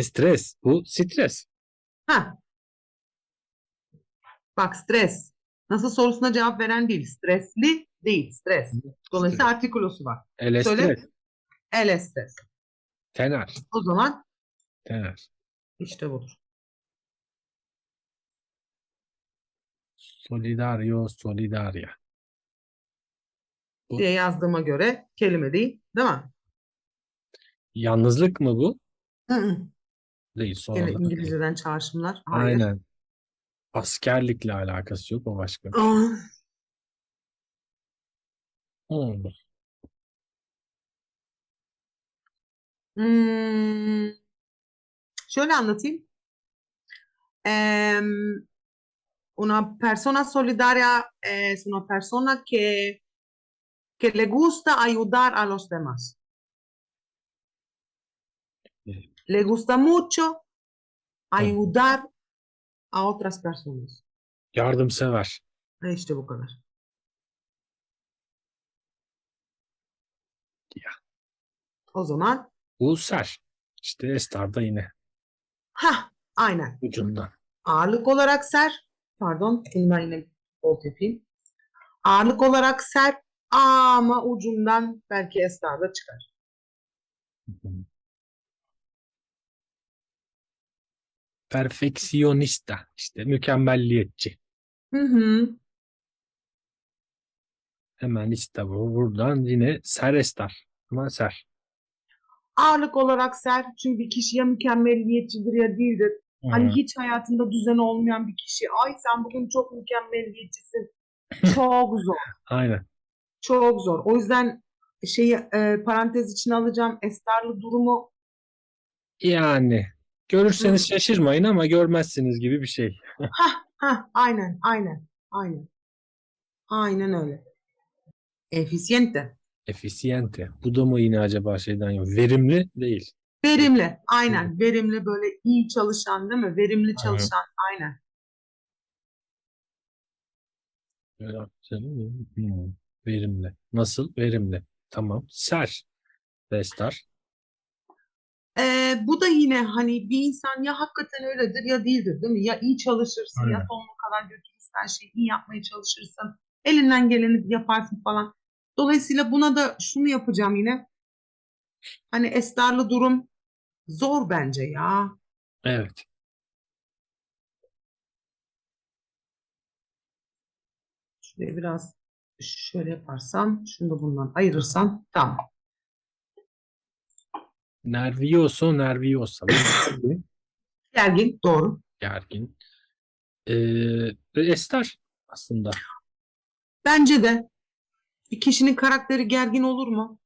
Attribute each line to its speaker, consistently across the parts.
Speaker 1: Estres. Bu stres.
Speaker 2: Ha. Bak stres. Nasıl sorusuna cevap veren değil. Stresli değil. Stres. Dolayısıyla artikulosu var.
Speaker 1: El
Speaker 2: Söyle.
Speaker 1: estres.
Speaker 2: El stres.
Speaker 1: Tener.
Speaker 2: O zaman
Speaker 1: Tener.
Speaker 2: işte budur.
Speaker 1: Solidario, solidaria. Bu-
Speaker 2: diye yazdığıma göre kelime değil. Değil mi?
Speaker 1: Yalnızlık mı bu?
Speaker 2: Hı hı.
Speaker 1: Değil.
Speaker 2: Gene
Speaker 1: Sonradan.
Speaker 2: İngilizceden çağrışımlar. Hayır.
Speaker 1: Aynen. Askerlikle alakası yok. O başka.
Speaker 2: Aa,
Speaker 1: Hmm.
Speaker 2: Hmm. Şöyle anlatayım. Em, una persona solidaria es una persona que, que le gusta ayudar a los demás.
Speaker 1: Evet.
Speaker 2: Le gusta mucho ayudar a otras personas.
Speaker 1: Yardımsever.
Speaker 2: E işte bu kadar.
Speaker 1: Ya.
Speaker 2: O zaman
Speaker 1: Bu ser. İşte Estar'da yine
Speaker 2: ha aynen.
Speaker 1: ucundan.
Speaker 2: Ağırlık olarak ser. Pardon, ben yine alt yapayım. Ağırlık olarak ser ama ucundan belki esnada da çıkar.
Speaker 1: Perfeccionista. İşte mükemmelliyetçi.
Speaker 2: Hı hı.
Speaker 1: Hemen işte bu. Buradan yine ser Estar. Ama ser.
Speaker 2: Ağırlık olarak ser çünkü bir kişi ya mükemmeliyetçidir ya değildir. Hani
Speaker 1: Hmm.
Speaker 2: hiç hayatında düzen olmayan bir kişi, ay sen bugün çok mükemmeliyetçisin. Çok zor,
Speaker 1: Aynen.
Speaker 2: çok zor. O yüzden şeyi e, parantez içine alacağım. Estarlı durumu
Speaker 1: Yani görürseniz şaşırmayın ama görmezsiniz gibi bir şey.
Speaker 2: Ha, aynen, aynen, aynen. Aynen öyle. Eficiente.
Speaker 1: Eficiente. Bu da mı yine acaba şeyden yok? Verimli değil.
Speaker 2: Verimli, aynen. Verimli böyle iyi çalışan değil mi? Verimli çalışan, aynen.
Speaker 1: Verimli. Nasıl? Verimli. Tamam. Ser. Estar.
Speaker 2: Ee, bu da yine hani bir insan ya hakikaten öyledir ya değildir değil mi? Ya iyi çalışırsın ya
Speaker 1: Aynen.
Speaker 2: sonuna kadar götürürsün her şeyi iyi yapmaya çalışırsın. Elinden geleni yaparsın falan. Dolayısıyla buna da şunu yapacağım yine. Hani estarlı durum zor bence ya.
Speaker 1: Evet.
Speaker 2: Şurayı biraz şöyle yaparsam, şunu da bundan ayırırsam tamam.
Speaker 1: Nervioso, nerviosa.
Speaker 2: Gergin, doğru.
Speaker 1: Gergin. Ee, Estar aslında.
Speaker 2: Bence de bir kişinin karakteri gergin olur mu?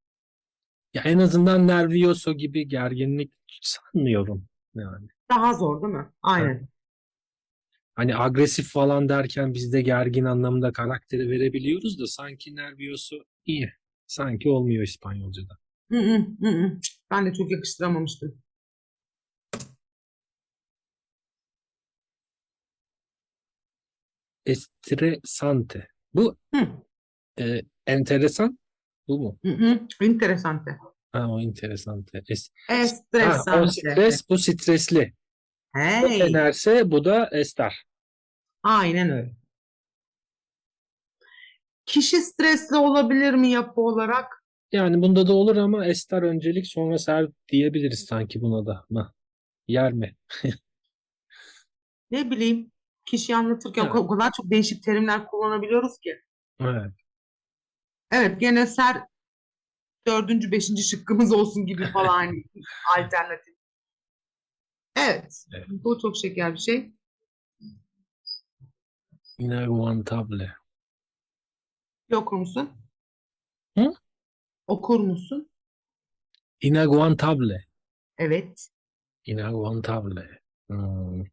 Speaker 1: Ya en azından nervioso gibi gerginlik sanmıyorum. Yani.
Speaker 2: Daha zor değil mi? Aynen.
Speaker 1: Hani agresif falan derken biz de gergin anlamında karakteri verebiliyoruz da sanki nervioso iyi. Sanki olmuyor İspanyolca'da.
Speaker 2: Hı hı, hı hı. Ben de çok yakıştıramamıştım.
Speaker 1: Estresante. Bu
Speaker 2: Hı
Speaker 1: e, enteresan. Bu mu?
Speaker 2: hı, hı. Interesante.
Speaker 1: Ha, o interesante. Es ha, o
Speaker 2: Estresante.
Speaker 1: stres, bu stresli. Bu
Speaker 2: Hey,
Speaker 1: enerse bu da estar.
Speaker 2: aynen öyle. Kişi stresli olabilir mi yapı olarak?
Speaker 1: Yani bunda da olur ama estar öncelik sonra ser diyebiliriz sanki buna da. Ha, yer mi?
Speaker 2: Ne bileyim. Kişiyi anlatırken
Speaker 1: Evet.
Speaker 2: o kadar çok değişik terimler kullanabiliyoruz ki.
Speaker 1: Evet.
Speaker 2: Evet, gene ser dördüncü, beşinci şıkkımız olsun gibi falan hani alternatif. Evet,
Speaker 1: Evet.
Speaker 2: bu çok şeker bir şey.
Speaker 1: Inaguantable.
Speaker 2: Okur musun?
Speaker 1: Hı?
Speaker 2: Okur musun?
Speaker 1: Inaguantable.
Speaker 2: Evet.
Speaker 1: Inaguantable. Hmm. Ee,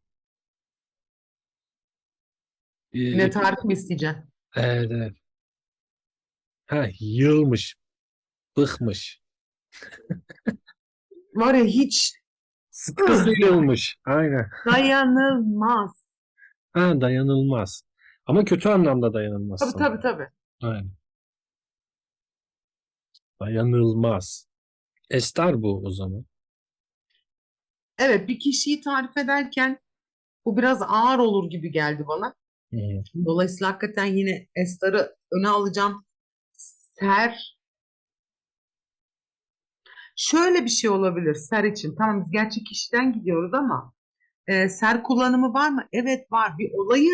Speaker 2: Yine tarif mi isteyeceksin?
Speaker 1: evet, evet. Ha, yılmış. Bıkmış.
Speaker 2: Var ya hiç
Speaker 1: Sıtkısı yılmış. Aynen.
Speaker 2: dayanılmaz.
Speaker 1: Ha, dayanılmaz. Ama kötü anlamda dayanılmaz.
Speaker 2: Tabii
Speaker 1: sanırım.
Speaker 2: tabii tabii.
Speaker 1: Aynen. Dayanılmaz. Estar bu o zaman.
Speaker 2: Evet bir kişiyi tarif ederken bu biraz ağır olur gibi geldi bana.
Speaker 1: Hı.
Speaker 2: Dolayısıyla hakikaten yine estarı öne alacağım. Ser. Şöyle bir şey olabilir ser için. Tamam biz gerçek kişiden gidiyoruz ama e, ser kullanımı var mı? Evet var. Bir olayı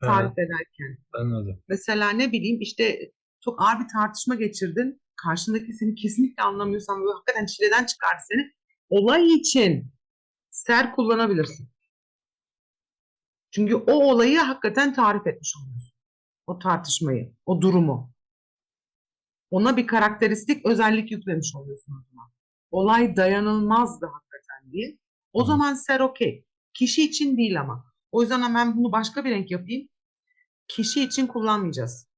Speaker 2: tarif ederken.
Speaker 1: anladım.
Speaker 2: Mesela ne bileyim işte çok ağır bir tartışma geçirdin. Karşındaki seni kesinlikle anlamıyorsan böyle hakikaten çileden çıkar seni. Olay için ser kullanabilirsin. Çünkü o olayı hakikaten tarif etmiş oluyorsun. O tartışmayı, o durumu. Ona bir karakteristik özellik yüklemiş oluyorsun o zaman. Olay dayanılmazdı hakikaten diye. O zaman ser okey. Kişi için değil ama. O yüzden hemen bunu başka bir renk yapayım. Kişi için kullanmayacağız.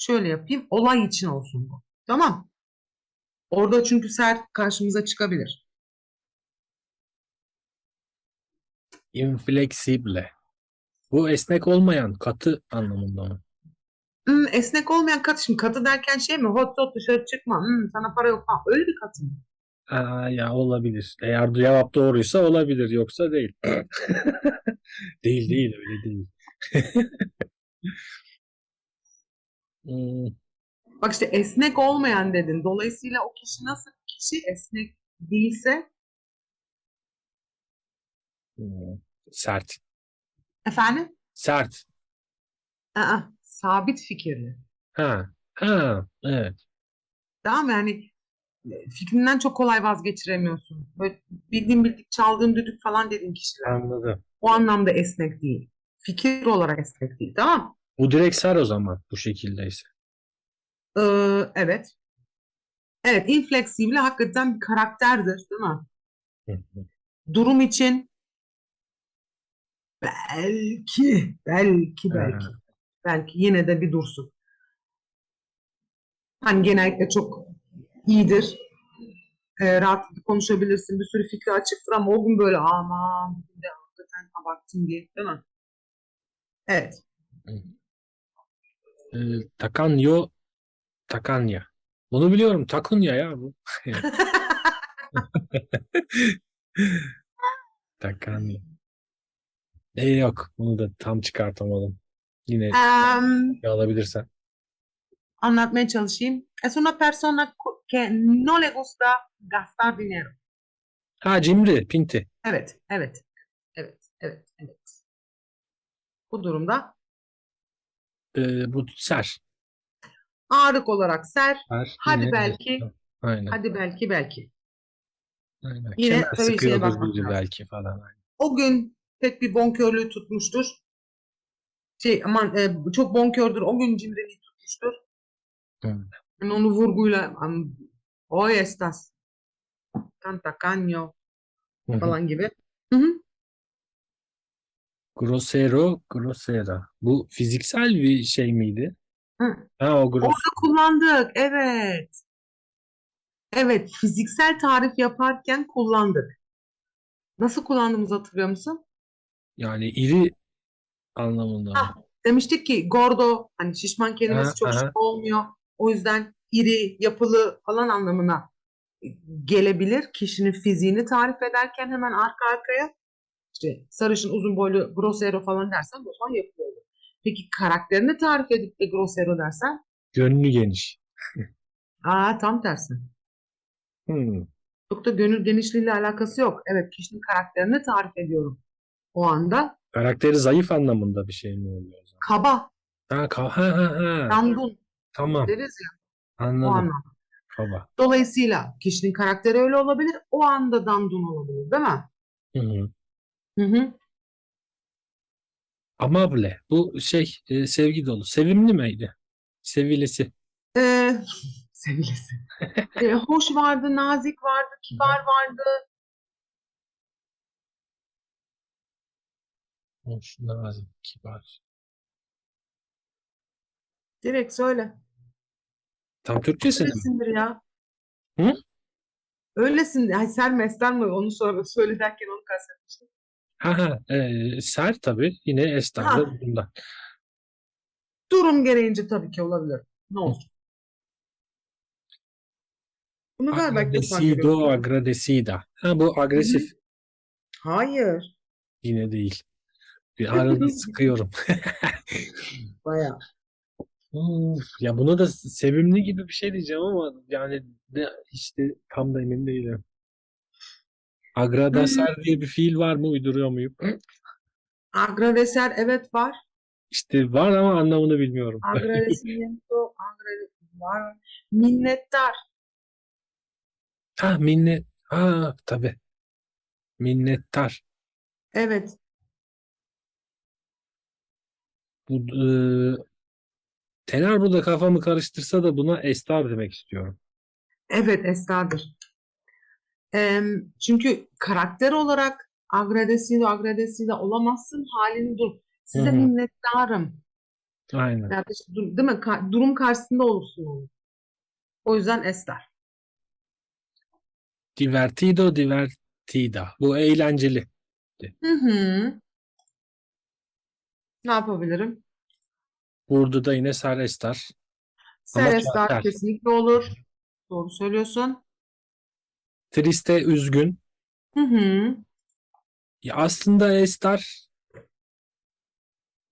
Speaker 2: Şöyle yapayım. Olay için olsun bu. Tamam. Orada çünkü ser karşımıza çıkabilir.
Speaker 1: Inflexible. Bu esnek olmayan, katı anlamında mı?
Speaker 2: Hmm, esnek olmayan katı. Şimdi katı derken şey mi? Hot hot dışarı çıkma. Hmm, sana para yok falan. Öyle bir katı mı?
Speaker 1: Aa, ya olabilir. Eğer cevap doğruysa olabilir, yoksa değil. Değil değil, öyle değil. Hmm,
Speaker 2: Bak işte esnek olmayan dedin. Dolayısıyla o kişi nasıl bir kişi esnek değilse
Speaker 1: hmm. Sert.
Speaker 2: efendim
Speaker 1: Sert.
Speaker 2: aa, sabit fikirli.
Speaker 1: Ha. Ha. Evet.
Speaker 2: Tamam mı? Yani e, fikrinden çok kolay vazgeçiremiyorsun. Böyle bildiğin bildik çaldığın düdük falan dediğin kişiler.
Speaker 1: Anladım.
Speaker 2: O anlamda esnek değil. Fikir olarak esnek değil. Tamam mı?
Speaker 1: Bu direkt ser o zaman bu şekildeyse.
Speaker 2: Ee, evet. Evet, inflexible hakikaten bir karakterdir, değil mi?
Speaker 1: Hı hı.
Speaker 2: Durum için belki, belki, belki,
Speaker 1: Ha.
Speaker 2: belki yine de bir dursun. Hani genellikle çok iyidir. Ee, rahatlıkla konuşabilirsin. Bir sürü fikri açıktır ama o gün böyle aman bugün de hakikaten abarttım diye, değil mi? Evet.
Speaker 1: Ee, Takanyo Takanya. Bunu biliyorum. Takunya ya bu. Takanya. E yok. Bunu da tam çıkartamadım. Yine
Speaker 2: Em,
Speaker 1: alabilirsen.
Speaker 2: anlatmaya çalışayım. Es una persona que no le gusta gastar dinero.
Speaker 1: Ha cimri. Pinti.
Speaker 2: Evet, evet, evet, evet, evet. Bu durumda
Speaker 1: Ee, bu ser.
Speaker 2: ağırlık olarak ser,
Speaker 1: Ser.
Speaker 2: Hadi
Speaker 1: Yine-
Speaker 2: belki.
Speaker 1: Aynen.
Speaker 2: hadi belki belki.
Speaker 1: Aynen.
Speaker 2: Yine
Speaker 1: Kemer
Speaker 2: tabii şeye bakmak lazım.
Speaker 1: belki falan.
Speaker 2: O gün pek bir bonkörlüğü tutmuştur. Şey aman e, çok bonkördür. O gün cimriliği tutmuştur.
Speaker 1: Hı.
Speaker 2: Yani onu vurguyla tan tacaño
Speaker 1: Hı hı.
Speaker 2: falan gibi. Hı hı.
Speaker 1: Grosero, grosera. Bu fiziksel bir şey miydi?
Speaker 2: Hı.
Speaker 1: Ha o gros.
Speaker 2: Orada kullandık. Evet. Evet, fiziksel tarif yaparken kullandık. Nasıl kullandığımızı hatırlıyor musun?
Speaker 1: Yani iri anlamında.
Speaker 2: Ha. Demiştik ki gordo hani şişman kelimesi
Speaker 1: Aha,
Speaker 2: çok
Speaker 1: aha.
Speaker 2: şık olmuyor. O yüzden iri, yapılı falan anlamına gelebilir. Kişinin fiziğini tarif ederken hemen arka arkaya işte sarışın, uzun boylu, grosero falan dersen o zaman yapılı olur. Peki karakterini tarif edip de grosero dersen
Speaker 1: Gönlü geniş.
Speaker 2: aa tam tersi.
Speaker 1: Hmm.
Speaker 2: Çok da gönül genişliğiyle alakası yok. Evet kişinin karakterini tarif ediyorum. O anda
Speaker 1: Karakteri zayıf anlamında bir şey mi oluyor o zaman?
Speaker 2: kaba,
Speaker 1: Ha, ka- ha, ha, ha.
Speaker 2: dandun
Speaker 1: Tamam.
Speaker 2: deriz ya o
Speaker 1: Anladım.
Speaker 2: anlamda.
Speaker 1: Kaba.
Speaker 2: Dolayısıyla kişinin karakteri öyle olabilir. O anda dandun olabilir değil mi?
Speaker 1: Hı hı.
Speaker 2: Hı hı.
Speaker 1: Amable. Bu şey e, sevgi dolu. Sevimli miydi? Sevilesi.
Speaker 2: Ee, sevilesi. Ee, hoş vardı, nazik vardı, kibar vardı.
Speaker 1: Hoş, nazik, kibar.
Speaker 2: Direkt söyle.
Speaker 1: Tam Türkçesi mi?
Speaker 2: Öylesindir ya.
Speaker 1: Hı?
Speaker 2: Öylesin. Ay sen meslen mi? Onu sonra söyle derken onu kastetmiştim.
Speaker 1: Ha ha. E, ser tabii. Yine
Speaker 2: Ha.
Speaker 1: bundan.
Speaker 2: Durum gereğince tabii ki olabilir. Ne olacak? Bunu galiba ilk defa
Speaker 1: Agradecido,
Speaker 2: görüyorum.
Speaker 1: agradecida. Ha bu agresif
Speaker 2: Hayır.
Speaker 1: yine değil. Bir arada sıkıyorum.
Speaker 2: Bayağı.
Speaker 1: Uf, ya bunu da sevimli gibi bir şey diyeceğim ama yani de işte tam da emin değilim. Agradecer diye bir fiil var mı? Uyduruyor muyum?
Speaker 2: Agradecer evet var.
Speaker 1: İşte var ama anlamını bilmiyorum.
Speaker 2: Agradecimiento, agrade var. Minnettar.
Speaker 1: Ha minnet. Ha tabii. Minnettar.
Speaker 2: Evet.
Speaker 1: Bu e, Tener burada kafamı karıştırsa da buna estar demek istiyorum.
Speaker 2: Evet Esra'dır. Çünkü karakter olarak agradecido, agradecido olamazsın. Halini dur. Size
Speaker 1: Hı hı.
Speaker 2: minnettarım.
Speaker 1: Aynen.
Speaker 2: Ya da işte dur- değil mi? Ka- durum karşısında olursun. O yüzden Estar.
Speaker 1: Divertido, divertida. Bu eğlenceli.
Speaker 2: Hı hı. Ne yapabilirim?
Speaker 1: Burada da yine ser estar.
Speaker 2: Ser
Speaker 1: Ama
Speaker 2: Estar
Speaker 1: ter.
Speaker 2: kesinlikle olur. Doğru söylüyorsun.
Speaker 1: Triste, üzgün.
Speaker 2: Hı hı.
Speaker 1: Ya aslında estar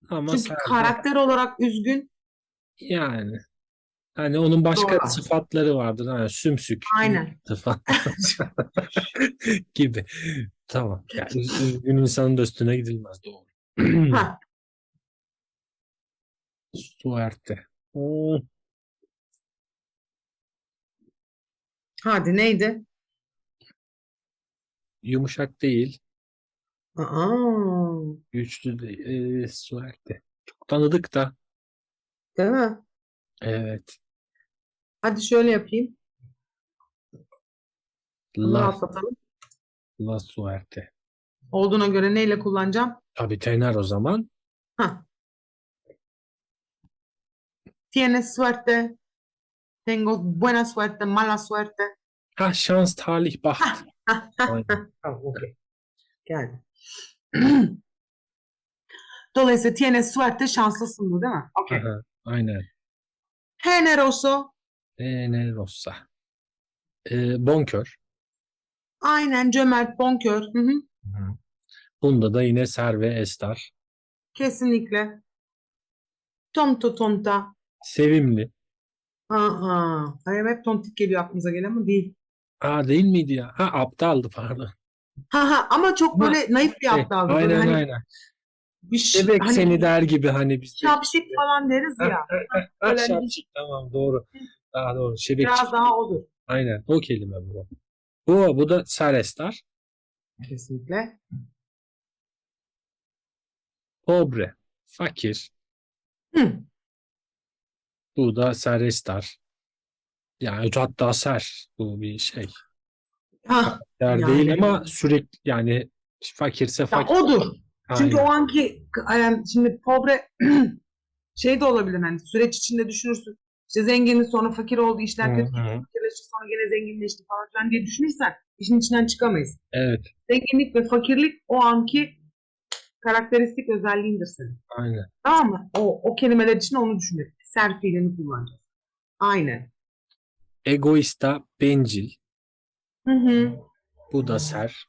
Speaker 1: ama
Speaker 2: Çünkü
Speaker 1: de-
Speaker 2: karakter olarak üzgün.
Speaker 1: yani hani onun başka
Speaker 2: Doğru.
Speaker 1: sıfatları vardır. Hani sümsük
Speaker 2: Aynen.
Speaker 1: sıfat gibi. Tamam. Yani üz- üzgün insanın da üstüne gidilmez. Doğru.
Speaker 2: Ha,
Speaker 1: Suerte. Hmm,
Speaker 2: hadi neydi?
Speaker 1: Yumuşak değil.
Speaker 2: Aa,
Speaker 1: Güçlü değil. Ee, suerte. Çok tanıdık da.
Speaker 2: değil mi?
Speaker 1: Evet.
Speaker 2: Hadi şöyle yapayım. Bunu
Speaker 1: La,
Speaker 2: rahatlatalım.
Speaker 1: la suerte.
Speaker 2: Olduğuna göre neyle kullanacağım?
Speaker 1: Tabii tener o zaman.
Speaker 2: Ha. Tienes suerte. Tengo buena suerte, mala suerte.
Speaker 1: Ha şans, talih, baht. Aynen.
Speaker 2: Tamam, okey. Geldi. Dolayısıyla tienes suerte şanslısın bu değil mi? Okey.
Speaker 1: Aha, Aynen.
Speaker 2: Generoso.
Speaker 1: Generosa. Ee, bonkör.
Speaker 2: Aynen cömert, bonkör. Hı hı.
Speaker 1: Bunda da yine ser ve estar.
Speaker 2: Kesinlikle. Tonto tonta.
Speaker 1: Sevimli.
Speaker 2: Aa, ay hep tontik geliyor aklımıza gelen ama değil.
Speaker 1: Aa değil miydi ya? Ha aptaldı pardon.
Speaker 2: Ha ha ama çok böyle naif bir
Speaker 1: Şey,
Speaker 2: aptaldı. Böyle
Speaker 1: aynen
Speaker 2: hani
Speaker 1: aynen.
Speaker 2: bir şey-
Speaker 1: Bebek
Speaker 2: hani
Speaker 1: seni der gibi hani bizde.
Speaker 2: şapşik falan deriz ya.
Speaker 1: Ha,
Speaker 2: böyle hani-
Speaker 1: şapşik tamam doğru. Daha doğru. Şebekçik.
Speaker 2: Biraz daha odur.
Speaker 1: Aynen o kelime bu. Bu, bu da ser estar.
Speaker 2: Kesinlikle.
Speaker 1: Pobre. Fakir.
Speaker 2: Hı.
Speaker 1: Bu da ser Yani hatta ser. Bu bir şey.
Speaker 2: Ha,
Speaker 1: Der
Speaker 2: Yani-
Speaker 1: değil ama sürekli yani fakirse
Speaker 2: ya
Speaker 1: fakir.
Speaker 2: odur. Çünkü
Speaker 1: Aynen.
Speaker 2: o anki yani şimdi pobre şey de olabilir hani süreç içinde düşünürsün. İşte zenginin sonra fakir oldu, işler kötü, fakirleşti sonra gene zenginleşti falan filan diye düşünürsen işin içinden çıkamayız.
Speaker 1: Evet.
Speaker 2: Zenginlik ve fakirlik o anki karakteristik özelliğindir senin.
Speaker 1: Aynen.
Speaker 2: Tamam mı? O, o kelimeler için onu düşünelim. Ser fiilini kullanacağız. Aynen.
Speaker 1: Egoista, bencil.
Speaker 2: Hı hı.
Speaker 1: Bu da ser.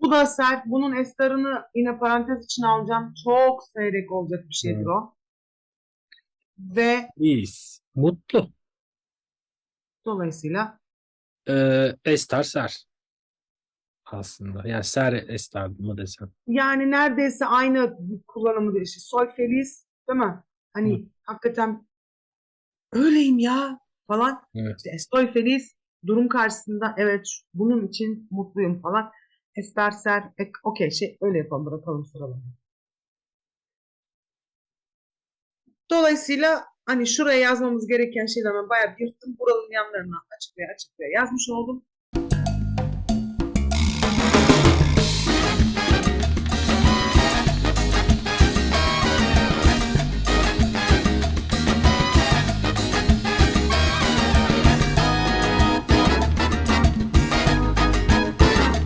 Speaker 2: Bu da sert. Bunun estarını yine parantez içine alacağım. Çok seyrek olacak bir şeydir o. Ve
Speaker 1: İyiyiz. Mutlu.
Speaker 2: dolayısıyla
Speaker 1: Ee, estar ser. Aslında. Yani ser estar mı desem.
Speaker 2: yani neredeyse aynı kullanımı işte sol feliz değil mi? Hani hakikaten öyleyim ya falan.
Speaker 1: Evet.
Speaker 2: İşte estoy feliz durum karşısında evet bunun için mutluyum falan. Estar ser ek, okey şey öyle yapalım bırakalım sıralamayı. Dolayısıyla hani şuraya yazmamız gereken şeyleri ben bayağı bir yırttım. Buranın yanlarına açıklaya açıklaya yazmış oldum.